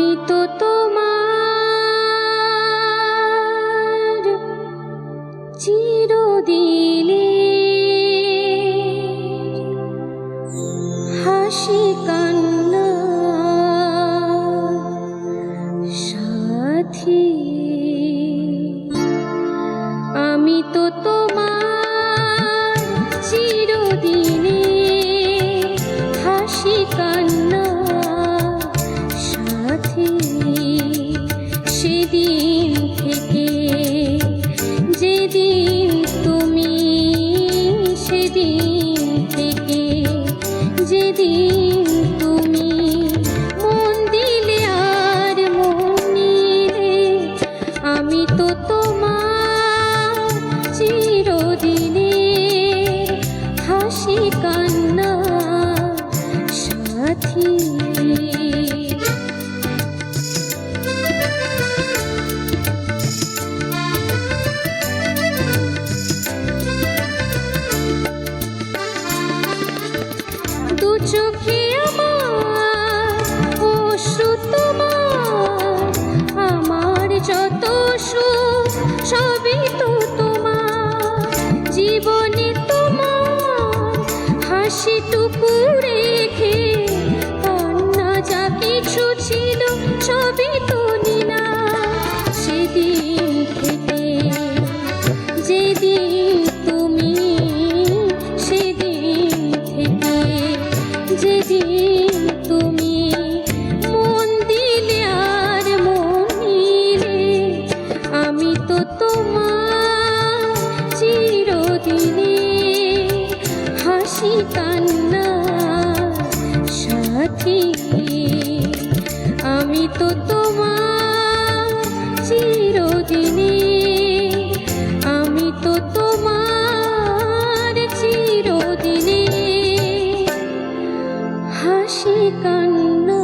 আমি তো তোমার চিরদিলে হাসি কান্না সাথী। আমি তো সেদিন থেকে যেদিন তুমি সেদিন থেকে যেদিন জীবনে তোমার হাসিটুকু কান্না সাথী। আমি তো তোমার চিরদিনে আমি তো তোমার চিরদিনে। হাসি কান্না